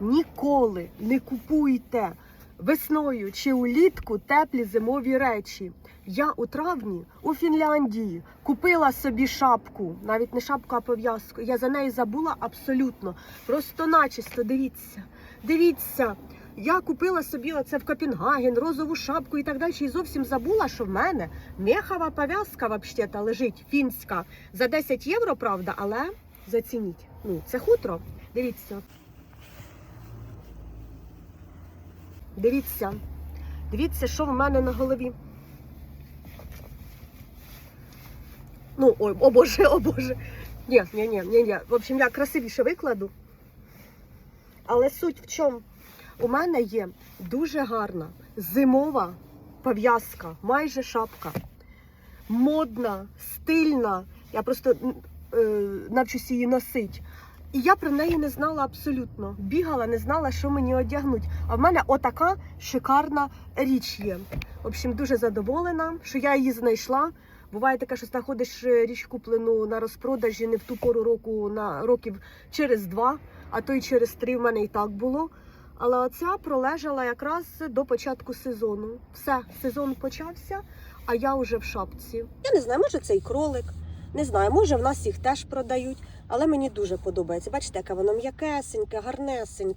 Ніколи не купуйте весною чи улітку теплі зимові речі. Я у травні у Фінляндії купила собі шапку, навіть не шапку, а пов'язку. Я за неї забула абсолютно. Просто начисто, дивіться, дивіться. Я купила собі оце в Копенгаген, розову шапку і так далі. І зовсім забула, що в мене мехова пов'язка взагалі лежить фінська за 10 євро, правда, але зацініть. Ну, це хутро. Дивіться. Дивіться. Дивіться, що в мене на голові. Ну, ой, о Боже, о Боже. Ні, ні, ні, ні, ні. В общем, я красивіше викладу. Але суть в чому? У мене є дуже гарна зимова пов'язка, майже шапка. Модна, стильна. Я просто е, навчусь її носити. І я про неї не знала абсолютно. Бігала, не знала, що мені одягнуть. А в мене отака шикарна річ є. В общем, дуже задоволена, що я її знайшла. Буває таке, що знаходиш е, річ куплену на розпродажі не в ту пору року, на років через два, а то й через три в мене і так було. Але оця пролежала якраз до початку сезону. Все, сезон почався, а я вже в шапці. Я не знаю, може цей кролик. Не знаю, може в нас їх теж продають, але мені дуже подобається. Бачите, яке воно м'якесеньке, гарнесеньке.